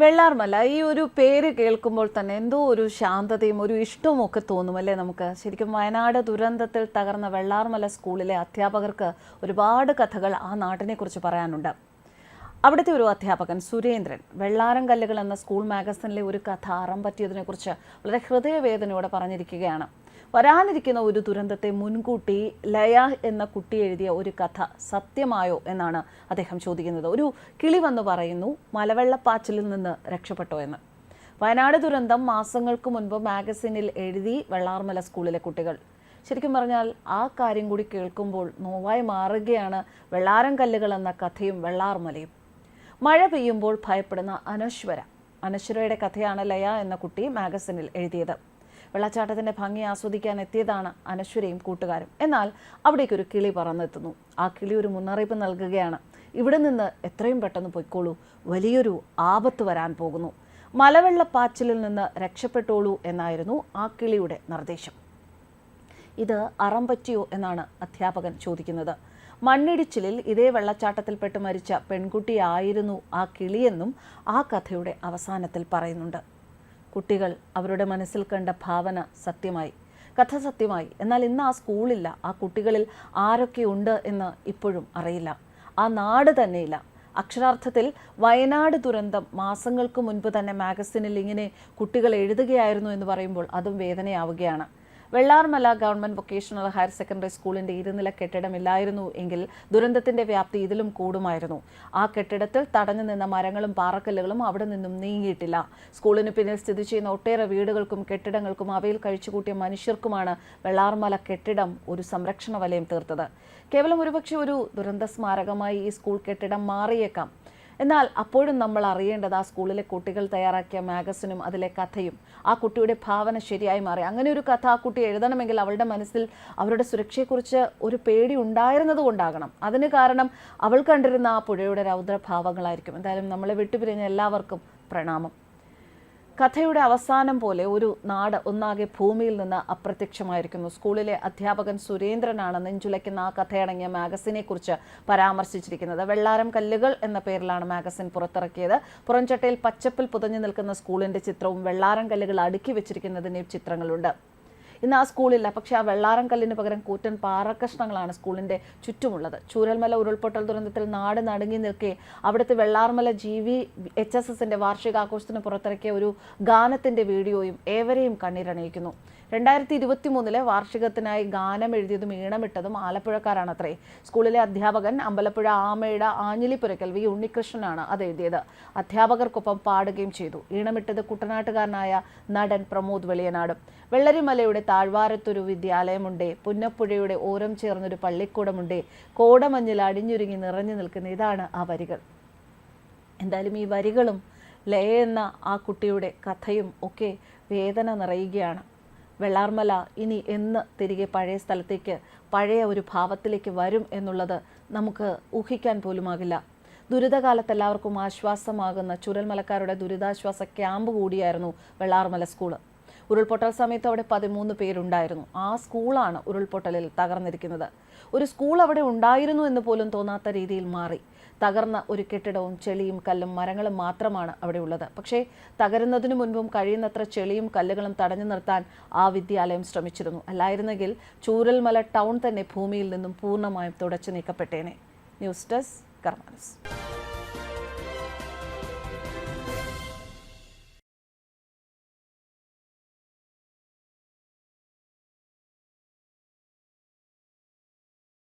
വെള്ളാർമല ഈ ഒരു പേര് കേൾക്കുമ്പോൾ തന്നെ എന്തോ ഒരു ശാന്തതയും ഒരു ഇഷ്ടവും ഒക്കെ തോന്നും അല്ലേ നമുക്ക്? ശരിക്കും വയനാട് ദുരന്തത്തിൽ തകർന്ന വെള്ളാർമല സ്കൂളിലെ അധ്യാപകർക്ക് ഒരുപാട് കഥകൾ ആ നാട്ടിനെ കുറിച്ച് പറയാനുണ്ട്. അവിടുത്തെ ഒരു അധ്യാപകൻ സുരേന്ദ്രൻ വെള്ളാരം കല്ലുകൾ എന്ന സ്കൂൾ മാഗസിനിലെ ഒരു കഥ അറം പറ്റിയതിനെക്കുറിച്ച് വളരെ ഹൃദയവേദനയോടെ പറഞ്ഞിരിക്കുകയാണ്. വരാനിരിക്കുന്ന ഒരു ദുരന്തത്തെ മുൻകൂട്ടി ലയ എന്ന കുട്ടി എഴുതിയ ഒരു കഥ സത്യമായോ എന്നാണ് അദ്ദേഹം ചോദിക്കുന്നത്. ഒരു കിളി വന്ന് പറയുന്നു മലവെള്ളപ്പാച്ചിലിൽ നിന്ന് രക്ഷപ്പെട്ടോ എന്ന്. വയനാട് ദുരന്തം മാസങ്ങൾക്ക് മുൻപ് മാഗസിനിൽ എഴുതി വെള്ളാർമല സ്കൂളിലെ കുട്ടികൾ. ശരിക്കും പറഞ്ഞാൽ ആ കാര്യം കൂടി കേൾക്കുമ്പോൾ നോവായി മാറുകയാണ് വെള്ളാരം കല്ലുകൾ എന്ന കഥയും വെള്ളാർമലയും. മഴ പെയ്യുമ്പോൾ ഭയപ്പെടുന്ന അനശ്വര. അനശ്വരയുടെ കഥയാണ് ലയ എന്ന കുട്ടി മാഗസിനിൽ എഴുതിയത്. വെള്ളച്ചാട്ടത്തിന്റെ ഭംഗി ആസ്വദിക്കാൻ എത്തിയതാണ് അനശ്വരയും കൂട്ടുകാരും. എന്നാൽ അവിടേക്ക് ഒരു കിളി പറന്നെത്തുന്നു. ആ കിളി ഒരു മുന്നറിയിപ്പ് നൽകുകയാണ്. ഇവിടെ നിന്ന് എത്രയും പെട്ടെന്ന് പൊയ്ക്കോളൂ. വലിയൊരു ആപത്ത് വരാൻ പോകുന്നു. മലവെള്ളപ്പാച്ചിലിൽ നിന്ന് രക്ഷപ്പെട്ടോളൂ എന്നായിരുന്നു ആ കിളിയുടെ നിർദ്ദേശം. ഇത് അറം പറ്റിയോ എന്നാണ് അധ്യാപകൻ ചോദിക്കുന്നത്. മണ്ണിടിച്ചിലിൽ ഇതേ വെള്ളച്ചാട്ടത്തിൽപ്പെട്ട് മരിച്ച പെൺകുട്ടിയായിരുന്നു ആ കിളിയെന്നും ആ കഥയുടെ അവസാനത്തിൽ പറയുന്നുണ്ട്. കുട്ടികൾ അവരുടെ മനസ്സിൽ കണ്ട ഭാവന സത്യമായി കഥ സത്യമായി. എന്നാൽ ഇന്ന് ആ സ്കൂളില്ല. ആ കുട്ടികളിൽ ആരൊക്കെ ഉണ്ട് എന്ന് ഇപ്പോഴും അറിയില്ല. ആ നാട് തന്നെയില്ല. അക്ഷരാർത്ഥത്തിൽ വയനാട് ദുരന്തം മാസങ്ങൾക്ക് മുൻപ് തന്നെ മാഗസിനിൽ ഇങ്ങനെ കുട്ടികൾ എഴുതുകയായിരുന്നു എന്ന് പറയുമ്പോൾ അതും വേദനയാവുകയാണ്. Vellarmala government vocational higher secondary സ്കൂളിന്റെ ഇരുനില കെട്ടിടം ഇല്ലായിരുന്നു എങ്കിൽ ദുരന്തത്തിന്റെ വ്യാപ്തി ഇതിലും കൂടുമായിരുന്നു. ആ കെട്ടിടത്തിൽ തടഞ്ഞു നിന്ന മരങ്ങളും പാറക്കല്ലുകളും അവിടെ നിന്നും നീങ്ങിയിട്ടില്ല. സ്കൂളിന് പിന്നിൽ സ്ഥിതി ചെയ്യുന്ന ഒട്ടേറെ വീടുകൾക്കും കെട്ടിടങ്ങൾക്കും അവയിൽ കഴിച്ചുകൂട്ടിയ മനുഷ്യർക്കുമാണ് വെള്ളാർമല കെട്ടിടം ഒരു സംരക്ഷണ വലയം തീർത്തത്. കേവലം ഒരുപക്ഷെ ഒരു ദുരന്ത സ്മാരകമായി ഈ സ്കൂൾ കെട്ടിടം മാറിയേക്കാം. എന്നാൽ അപ്പോഴും നമ്മൾ അറിയേണ്ടത് ആ സ്കൂളിലെ കുട്ടികൾ തയ്യാറാക്കിയ മാഗസിനും അതിലെ കഥയും ആ കുട്ടിയുടെ ഭാവന ശരിയായി മാറി. അങ്ങനെ ഒരു കഥ ആ കുട്ടി എഴുതണമെങ്കിൽ അവളുടെ മനസ്സിൽ അവരുടെ സുരക്ഷയെക്കുറിച്ച് ഒരു പേടി ഉണ്ടായിരുന്നത് കൊണ്ടാകണം. അതിന് കാരണം അവൾ കണ്ടിരുന്ന ആ പുഴയുടെ രൗദ്രഭാവങ്ങളായിരിക്കും. എന്തായാലും നമ്മളെ വിട്ടുപിരിഞ്ഞ എല്ലാവർക്കും പ്രണാമം. കഥയുടെ അവസാനം പോലെ ഒരു നാട് ഒന്നാകെ ഭൂമിയിൽ നിന്ന് അപ്രത്യക്ഷമായിരിക്കുന്നു. സ്കൂളിലെ അധ്യാപകൻ സുരേന്ദ്രനാണ് നെഞ്ചുലയ്ക്കുന്ന ആ കഥയടങ്ങിയ മാഗസിനെ കുറിച്ച് പരാമർശിച്ചിരിക്കുന്നത്. വെള്ളാരം കല്ലുകൾ എന്ന പേരിലാണ് മാഗസിൻ പുറത്തിറക്കിയത്. പുറംചട്ടയിൽ പച്ചപ്പിൽ പുതഞ്ഞു നിൽക്കുന്ന സ്കൂളിന്റെ ചിത്രവും വെള്ളാരം കല്ലുകൾ അടുക്കി വെച്ചിരിക്കുന്നതിന്റെ ചിത്രങ്ങളുണ്ട്. ഇന്ന് ആ സ്കൂളില്ല. പക്ഷേ ആ വെള്ളാരം കല്ലിന് പകരം കൂറ്റൻ പാറക്കഷ്ണങ്ങളാണ് സ്കൂളിന്റെ ചുറ്റുമുള്ളത്. ചൂരൽമല ഉരുൾപൊട്ടൽ ദുരന്തത്തിൽ നാട് നടുങ്ങി നിൽക്കെ അവിടുത്തെ Vellarmala G V H S എസിന്റെ വാർഷികാഘോഷത്തിന് പുറത്തിറക്കിയ ഒരു ഗാനത്തിന്റെ വീഡിയോയും ഏവരെയും കണ്ണീരണിയിക്കുന്നു. രണ്ടായിരത്തി ഇരുപത്തി മൂന്നിലെ വാർഷികത്തിനായി ഗാനം എഴുതിയതും ഈണമിട്ടതും ആലപ്പുഴക്കാരാണത്രേ. സ്കൂളിലെ അധ്യാപകൻ അമ്പലപ്പുഴ ആമയുടെ ആഞ്ഞിലിപ്പുരക്കൽ വി ഉണ്ണികൃഷ്ണനാണ് അത് എഴുതിയത്. അധ്യാപകർക്കൊപ്പം പാടുകയും ചെയ്തു. ഈണമിട്ടത് കുട്ടനാട്ടുകാരനായ നടൻ പ്രമോദ് വെളിയനാട്. വെള്ളരിമലയുടെ താഴ്വാരത്തൊരു വിദ്യാലയമുണ്ട്. പുന്നപ്പുഴയുടെ ഓരം ചേർന്നൊരു പള്ളിക്കൂടമുണ്ടേ. കോടമഞ്ഞിൽ അടിഞ്ഞുരുങ്ങി നിറഞ്ഞു നിൽക്കുന്ന ഇതാണ് ആ വരികൾ. എന്തായാലും ഈ വരികളും ലയ എന്ന ആ കുട്ടിയുടെ കഥയും ഒക്കെ വേദന നിറയുകയാണ്. വെള്ളാർമല ഇനി എന്ന് തിരികെ പഴയ സ്ഥലത്തേക്ക് പഴയ ഒരു ഭാവത്തിലേക്ക് വരും എന്നുള്ളത് നമുക്ക് ഊഹിക്കാൻ പോലുമാകില്ല. ദുരിതകാലത്ത് എല്ലാവർക്കും ആശ്വാസമാകുന്ന ചുരൽമലക്കാരുടെ ദുരിതാശ്വാസ ക്യാമ്പ് കൂടിയായിരുന്നു വെള്ളാർമല സ്കൂൾ. ഉരുൾപൊട്ടൽ സമയത്ത് അവിടെ പതിമൂന്ന് പേരുണ്ടായിരുന്നു. ആ സ്കൂളാണ് ഉരുൾപൊട്ടലിൽ തകർന്നിരിക്കുന്നത്. ഒരു സ്കൂൾ അവിടെ ഉണ്ടായിരുന്നു എന്ന് പോലും തോന്നാത്ത രീതിയിൽ മാറി. തകർന്ന ഒരു കെട്ടിടവും ചെളിയും കല്ലും മരങ്ങളും മാത്രമാണ് അവിടെ ഉള്ളത്. പക്ഷേ തകരുന്നതിനു മുൻപും കഴിയുന്നത്ര ചെളിയും കല്ലുകളും തടഞ്ഞു നിർത്താൻ ആ വിദ്യാലയം ശ്രമിച്ചിരുന്നു. അല്ലായിരുന്നെങ്കിൽ ചൂരൽമല ടൗൺ തന്നെ ഭൂമിയിൽ നിന്നും പൂർണമായും തുടച്ചു നീക്കപ്പെട്ടേനെ. News desk കർമാനസ്